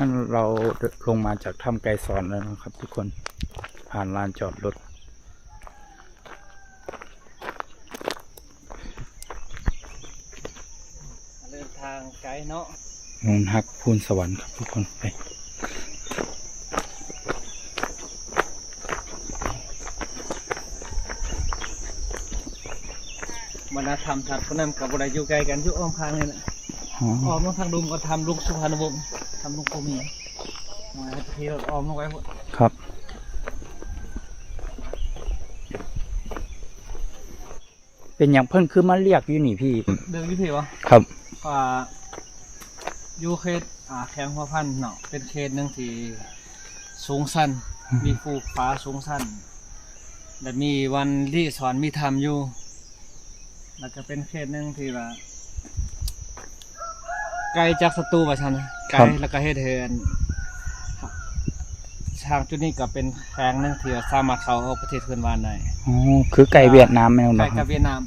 นั่นเราลงมาจากถ้ำไกรสอนแล้วนะครับ ทุกคนผ่านลานจอดรถเดินทางไกลเนาะนูนฮักพูนสวรรค์ครับทุกคนไปบรรณธรรมทัดผู้นำกับบริอยู่ไกลกันอยู่อ้อมพางเลยนะอ๋ออ้อมลงทางดุมก็ทำลุงสุพรรณวงศ์ทำลุงโคมีมาทีรถอ้อมลงไว้หมดครับเป็นอย่างเพิ่นคือมาเรียกอยู่นี่พี่ เดินอยี่เพวะครับว่าอยู่เขตอ่าแข้งหัวพันธุ์เนาะเป็นเขตหนึ่งที่สูงสั้น มีฟูกฟ้าสูงสั้นและมีวันที่สอนมีธรรมอยู่ แล้วก็เป็นเขตหนึ่งที่ว่า ไกลจากศัตรูว่าชันนะไกลครับแล้วก็เฮ็ดเฮือนทางจุดนี้ก็เป็นแข้งหนึงที่ว่าสามารถเข้าออกประเทศเพื่อนบ้านได้อ๋อคือไก่เวียดนามแม่นใกบ่ล้คกัรับบเวียดนาม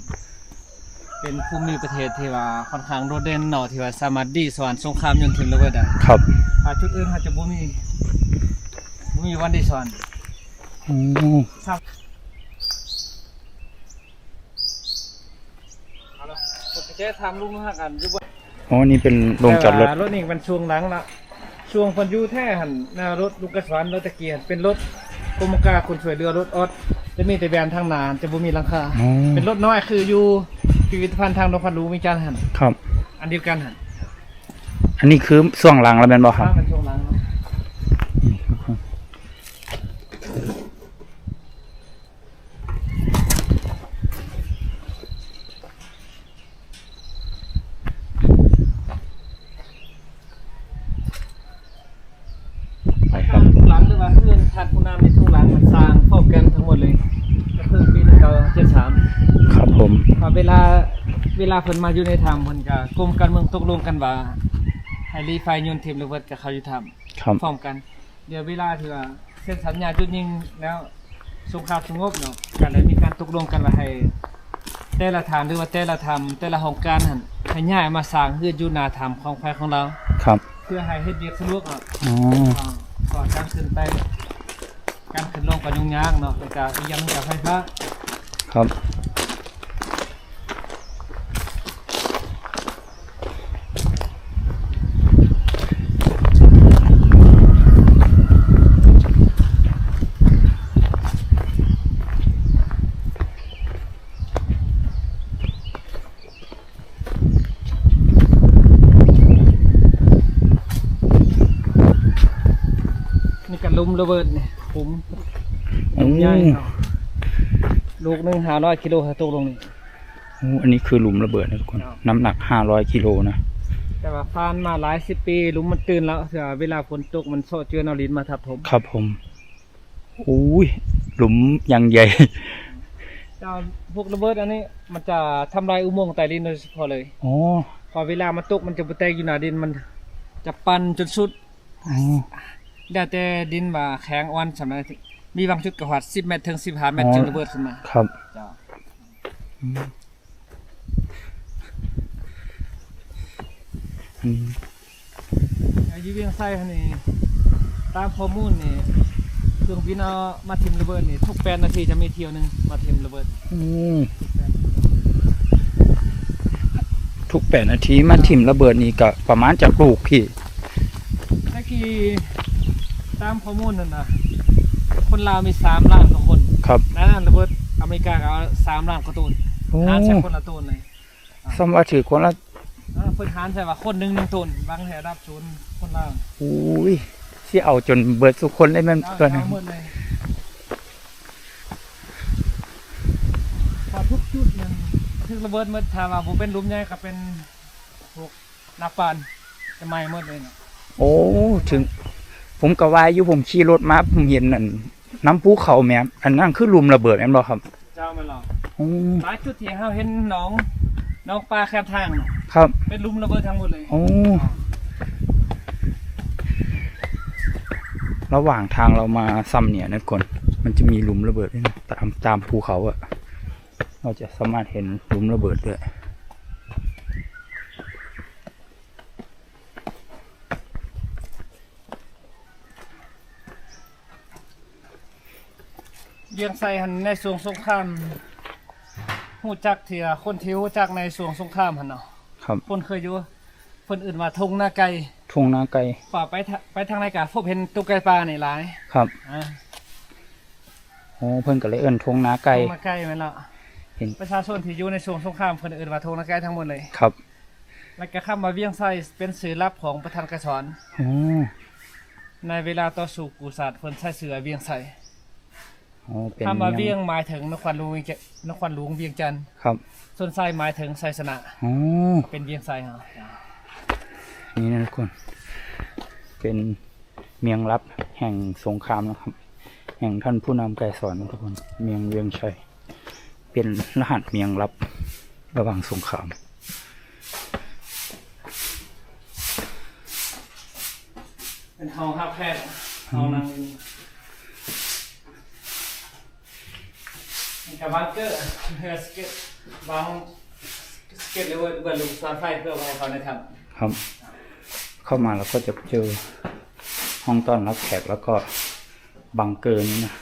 เป็นภูมิประเทศที่ว่าค่อนข้างโดดเด่นเนาะที่ว่าสามารถดีสอนสงครามยนต์ถึงระเบิดได้ครับถ้าจุดอื่นเขาจะบ่มีบ่มีวันดีสอนอ๋อครับเอาละผมจะทำลุงหักกันอยู่บน อ๋อ นี่เป็นโรงจอดรถ แต่ว่ารถนี่มันช่วงหลังละช่วงคนอยู่แท้หันหน้ารถลูกกระสวนรถตะเกียนเป็นรถกรมการคนช่วยเรือรถออดจะมีแต่แบรนด์ทางหนาจะบ่มีหลังคาอ๋อ เป็นรถน้อยคืออยู่พิพิธภัณฑ์ทางนครหลวงมีจานหันครับ อันเดียวกันหันอันนี้คือส่วงหลังแล้วแม่นบ่ครับ ถ้าเป็นช่วงหลังเนาะไปครับทุกหลังหรือว่าเพื่อนทัดผู้นำในทุกหลังมันสร้างพร้อมกันทั้งหมดเลยก็คือปีหนึ่งเก้าเจ็ดสาม ครับผม ว่าเวลา เวลาเพิ่นมาอยู่ในธรรมเพิ่นก็กรมการเมืองตกลงกันว่าให้รีไฟยนต์เทมระเบิดกับเขาอยู่ธรรมครับพร้อมกัน เดี๋ยวเวลาที่ว่าเซ็นสัญญาจุดยิงแล้วสงครามสงบเนาะก็เลยมีการตกลงกันว่าให้แต่ละฐานหรือว่าแต่ละธรรมแต่ละองค์การหั่นให้ย้ายมาสร้างเฮืออยู่หนาธรรมของภายของเรา ครับเพื่อให้เฮ็ดเวียกสะดวกเนาะ อ๋ออ่าก่อนการขึ้นไปการขึ้นลงก็ยุ่งยากเนาะแล้วก็อีกอย่างหนึงก็ไฟฟ้าครับ ระเบิดนี่ผมโอ้ใหญ่เนาะลูกหนึ่งห้าร้อยกิโลครับตกลงนี่โอ้อันนี้คือหลุมระเบิดนะทุกคนครับน้ำหนักห้าร้อยกิโลนะ แต่ว่าผ่านมาหลายสิบปีหลุมมันตื่นแล้วเสือเวลาฝนตกมันโซเจือนเอาลิ้นมาทับถมครับผมโอ้ยหลุมยังใหญ่เจ้าพวกระเบิดอันนี้มันจะทำลายอุโมงค์ใต้ดินโดยเฉพาะเลยอ๋อพอเวลามันตกมันจะไปแตกอยู่หน้าดินมัน จะปั่นจนสุด อ๋อได้แต่ดินว่าแข็งอ่อนสำหรับมีบางจุดกระหัด10 เมตรถึง15เมตรอ๋อจึงระเบิดขึ้นมาครับเจ้าอืมอายุเวียงไส้คันนี้ตามข้อมูลนี่เครื่องบินเอามาทิมระเบิดนี่ทุกแปดนาทีจะมีเที่ยวหนึงมาทิมระเบิด อืมทุกแปดนาทีมาถิ่มระเบิดนี่ก็ประมาณจากลูกพี่เมื่อกี้ ตามข้อมูลนั่นนะคนลาวมีสามล้านกว่าคนครับนั่นระเบิดอเมริกาก็เอาสามล้านกว่าตูนโอ้หารใช้คนละตูนเลยสมว่าถือคนละเออเพิ่นหารใช่ว่าคนหนึ่งหนึ่งตูนบางแห่รับศูนย์คนลาวอุ้ยที่เอาจนเบิดทุกคนได้แมันเอาตัวนั้เอานหมดเลยพอทุกจุดมันถึงระเบิดหมดถ้าว่าผมเป็นหลุมใหญ่ก็เป็นพวกนักปั่นจะไหม้หมดเลยเนาะโอ้ถึง ผมก็ว่าอยู่ผมขี่รถมาผมเห็นนั่นน้ำภูเขาแม่นอันนั้นคือหลุมระเบิดแม่นบ่ครับ เจ้ามันหรอกโอ้หลายจุดที่เราเห็นหน้องหน้องปลาแคบทางน่ะครับเป็นหลุมระเบิดทั้งหมดเลยโอ้ระหว่างทางเรามาซ้ำเนี่ยนะคนมันจะมีหลุมระเบิดด้วยนะตามตามภูเขาอะเราจะสามารถเห็นหลุมระเบิดด้วย วียงไซหันในสวงสงครามฮู้จักเถียคนที่ฮู้จักในสวงสงครามหั่นเนาะครับเพิ่นเคยอยู่เพิ่นอื่นว่าทงนาไก่ทุ่งนาไกลป่าไปทะไปทางไหนก็พบเห็นตุ๊กไก่ป่านี่หลายครับอ่าโอ้เพิ่นก็เลยเอิ้นทุ่งนาไกลทงนาไก่แม่นละเห็นประชาชนที่อยู่ในสวงสงครามเพิ่นอื่นว่าทงนาไก่ทั้งหมดเลยครับ แล้วก็คำว่าเวียงไซเป็นสื่อลับของประธานกสรโอ้ในเวลาต่อสู้กูศาสตร์เพิ่นใช้เสือเวียงไซ โอ้เป็นคำว่าเวียงหหมายถึงนครหลวงเวียงจันทน์นครหลวงเวียงจันทน์ครับส่วนไซหมายถึงไซสนะโอ้เป็นเวียงไซฮะนี่นะทุกคน เป็นเมียงลับแห่งสงครามนะครับ แห่งท่านผู้นำไกรสอนนะทุกคน เมียงเวียงชัย เป็นรหัสเมียงลับระหว่างสงครามเป็นห้องฮับแพทย์ห้องนั่งนี่กับบังเกอร์เพื่อสเก็ตวาง สเก็ตหรือว่าเบิร์ลูกสานไฟเพื่อไว้เขาในถ้ำครับ เข้ามาแล้วก็จะเจอห้องต้อนรับแขกแล้วก็บังเกอร์นี้นะ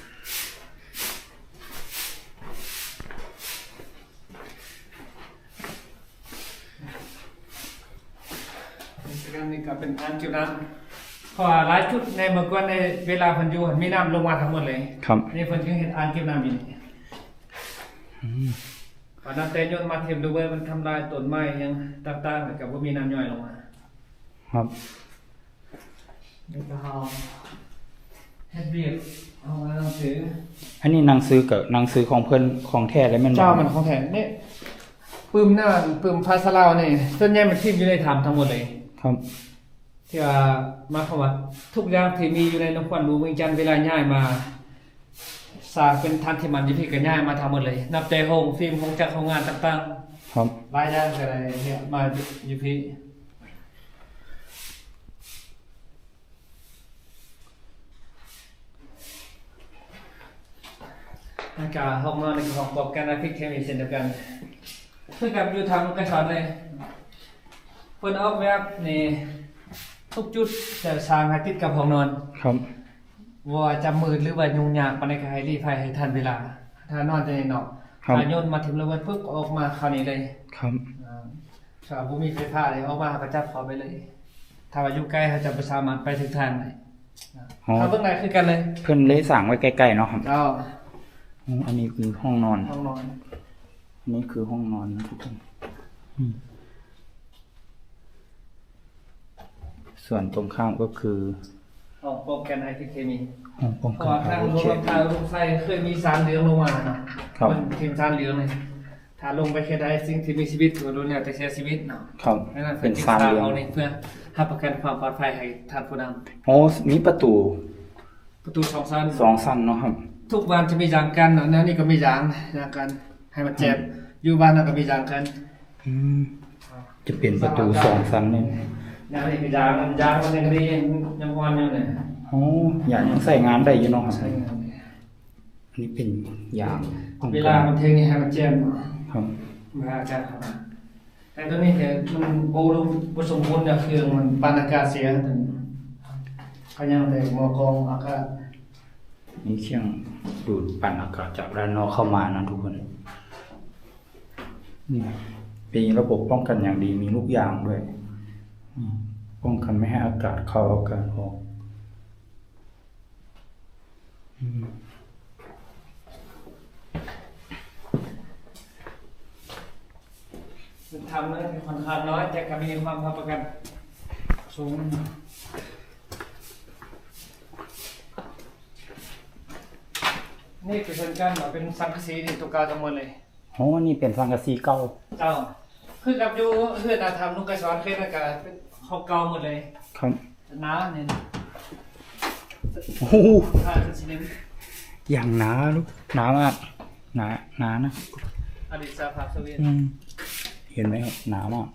กิจกรรมนี้ก็เป็นอ่างเก็บน้ำเพราะว่าหลายจุดในเมื่อก่อนในเวลาเพันอยูมีน้ำลงมาทั้งหมดเลยครับอันนี้เพิ่นจึงเห็นอ่างเก็บน้ำอยู่นี่ พอน้ำเต้นยนต์มาเทียมดูเว้ยมันทำลายต้นไม้หยังต่างๆแล้วก็บ่มีน้ำย่อยลงมาครับนี่ก็เฮาเฮ็ดเวียกเอามาหนังสืออันนี้หนังสือกับหนังสือของเพิ่นของแท้เลยแม่นบ่เจ้ามันของแท้นี่ปึ้มหน้าปึ้มภาษาลาวนี่ส่วนใหญ่มันทิ่มอยู่ในถ้ำทั้งหมดเลย ครับ ที่ว่ามาคำว่าทุกอย่างที่มีอยู่ในนครหลวงเวียงจันทน์เวลาย้ายมาส ร้างเป็นทันที่มันอยู่ที่ก็ย้ายมาทำหมดเลย นับแต่โรงฟิล์มโรงจักรโรงงานต่างครับๆหลายอย่างก็ได้เนี่ยมาอยู่พี่อากาศห้องนอนในของประกอบการอาฟิกเคมีเช่นเดียวกันคือกับอยู่ทางกระชอนเลยเพิ่นออกแบบนี่ทุกจุดจะสร้างให้ติดกับห้องนอน ครับ ว่าจะมืดหรือว่ายุ่งยากปานใดก็ให้รีบไปให้ทันเวลา ถ้านอนจะได้นอนครับ ถ้าโยนมาถึงระเบิดปุ๊บออกมาคราวนี้เลยครับอ่าถ้าบ่มีไฟฟ้าเลยออกมาก็จับเขาไปเลย ถ้าว่าอยู่ใกล้เขาจะบ่สามารถไปถึงทางได้อ๋อถ้าเบิ่งไหนคือกันเลยเพิ่นเลยสั่งไว้ใกล้ๆเนาะครับเอาอ๋ออันนี้คือห้องนอน ห้องนอน อันนี้คือห้องนอนนะทุกคนอืมส่วนตรงข้ามก็คือ ห้องโปรแกรมไอทีเคมีห้องป้องเพกัราะนว่าทางอาวุธรถเช็ดทางรถไฟเคยมีสารเหลืองลงมาเนาะครับ มันทีมสารเหลืองเลยถ้าลงไปแค่ใดสิ่งที่มีชีวิตก็รู้แล้วแต่เสียชีวิตเนาะครับนั่นนะเป็นฟาร์มเหลือง เอานี่เพื่อให้ประกันความปลอดภัยให้ท่านผู้นำโอ้มีประตูประตูสองชั้น สองสั้นเนาะครับ ทุกบ้านจะมียางกันอันนั้นนี่ก็มียางยางกัน ให้มันเจ็บอยู่บ้านนั้นก็มียางกันอืมจะเป็นประตูสองสั้นเนี่ย ยางนี่ก็ยางมันยางมันยังดียังอ่อนอยู่เนี่ยโอ้อย่างยังใส่งานได้อยู่เนาะครับใช่ครับอันนี้เป็นยางป้องเวกัลานมันเทงนี่ให้มันเจ็บครับเวลาจะเข้ามาแต่ตัวนี้เนี่ยมันโบรุบสมบูรณ์จากเครื่องมันปานอากาศเสียถึงก็ยังแต่หมอกรองอากาศนี่เครื่องดูดปั่นอากาศจากด้านนอกเข้ามานะทุกคนนี่เป็นระบบป้องกันอย่างดีมีลูกยางด้วยอืม ป้องกันไม่ให้อากาศเข้าอากาศออกอืมมันทำนั้นค่อนข้างน้อยแต่ก็มีความรับประกันสูงนี่คือเช่นกันเหรอเป็นสังกะสีนี่ตัวเกาทั้งหมดเลยโอ้นี่เป็นสังกะสีเก่าเจ้า คือกับอยู่เพื่อนอาทำลูกกระสอนเคยนะกะเป็นเขาเก่าหมดเลยครับหนาเนี่ยโอ้โหผ้าเป็นสนิมอย่างหนาลูกหนามากหนาหนานะอดีตสหภาพโซเวียตอืมเห็นไหมครับหนามาก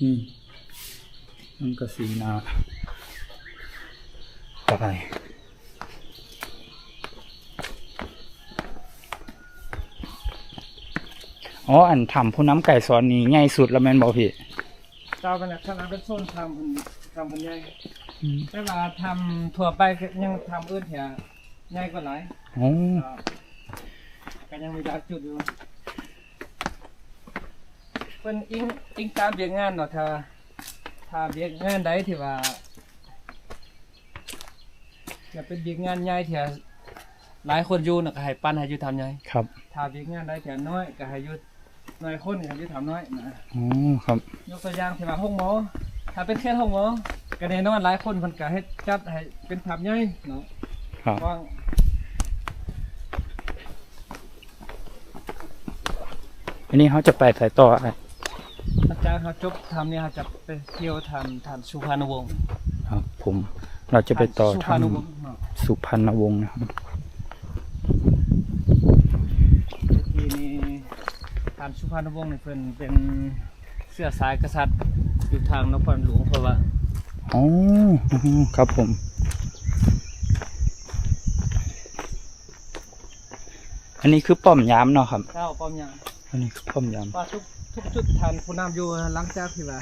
อืมมันก็สีหนาต่อไป อ๋ออันทำผู้น้ำไก่สอนนี่ง่ายสุดแล้วแม่นบอกพี่เจ้าเป็นขนาดเป็นโซนทำมันทำกันใหญ่อืมแต่ว่าทำทั่วไปก็ยังทำอื่นเถอะใหญ่กว่าหลายโอ้ก็ยังมีหลายจุดอยู่เพิ่นอิงอิงตามเบียกงานเนาะถ้าถ้าเบียกงานใดที่ว่าจะเป็นเบียกงานใหญ่ที่หลายคนอยู่น่ะก็ให้ปั้นให้อยู่ทำใหญ่ครับ ถ้าเบียกงานใดที่น้อยก็ให้อยู่ น้อยคนก็ให้อยู่ทำน้อยนะโอ้ครับ ยกตัวอย่างที่ว่าห้องหมอ ถ้าเป็นแค่ห้องหมอก็แน่นอนหลายคนเพิ่นก็เฮ็ดจัดให้เป็นทำใหญ่เนาะครับว่างอันนี้เขาจะไปสายต่ออะไรอาจารย์เขาจบทำเนี่ยเขาจะไปเที่ยวทำทานสุพรรณวงศ์ครับ ผมเราจะไปต่อสุทพรรณวงศ์เนาะำสุพรรณวงศ์นะครับ ทีนี้ทานสุพรรณวงศ์นี่เพิ่นเป็นเสื้อสายกษัตริย์อยู่ทางนครหลวงเพราะว่าอ๋ออืมครับผม อันนี้คือป้อมยามเนาะครับเจ้าป้อมยามอันนี้คือป้อมยามว่าทุกทุกจุดทานผู้นำอยู่หลังจากที่ว่า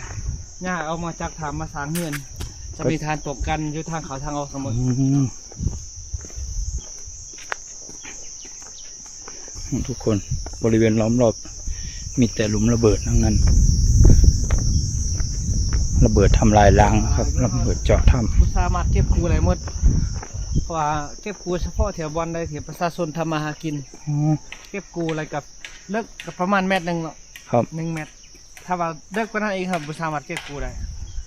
ย่าเอามาจากถามมาสร้างเฮือนจะมีทานตกกันอยู่ทางเขาทางออกเสมออืมทุกคนบริเวณล้อมรอบ มีแต่หลุมระเบิดทั้งนั้น ระเบิดทำลายล้างนะครับ ระเบิดเจาะถ้บ่สามารถเก็บกูอะไรหมดเพราะว่าเก็บกูเฉพาะแถวบอลได้ที่ประชาชนทำมาหากินำอ๋อเก็บกูอะไรกับเลิกกับประมาณเม็ดหนึ่งเนาะครับ หนึ่งเม็ดถ้าว่าเลิกกว่านั้นเองครับบุสามารถเก็บกูได้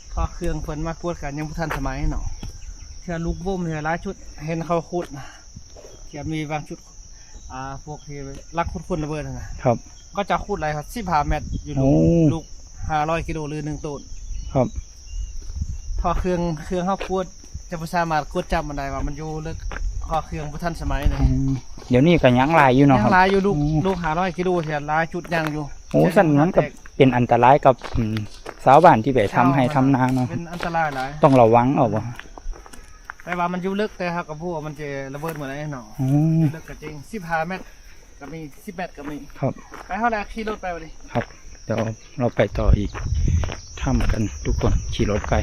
เพอเครื่องเพิ่นมากวดกันยังบ่ทันสมัยเนาะเทื่อลูกบ่มเทื่อหลายชุดเห็นเขาขุดนะเทื่อมีบางชุด อ่าพวกที่รักขุดคนระเบิดนั่นนะครับ ก็จะขุดอะไรครับ15เม็ดอยู่ลูกโอ้ลูก500กิโลหรือ1ต้นครับ พอเครื่องเครื่องเขากวดจะบ่สามารถกวดจับมันได้ว่ามันอยู่ลึกพอเครื่องบ่ทันสมัยเลยอืมเดี๋ยวนี้ก็ยังลายอยู่เนาะยัครังบหลายอยู่ลูกอืมลูก500กิโลเทื่อหลายชุดยังอยู่โอ้สั่นนั้นกับเป็นอันตรายกับอืมสาวบ้านที่ไปทำให้ทำนาเนาะเป็นอันตรายหลายต้องระวังเอาวะ แต่ว่ามันอยู่ลึกแต่ครับกับพวกมันจะระเบิดเหมือนไอ้หนออ๋อลึกก็จริง15เมตรก็มี10เมตรก็มีครับไปเท่าไหร่ขี่รถไปวันนี้ครับ เดี๋ยวเราไปต่ออีกถ้ำกันทุกคนขี่รถไป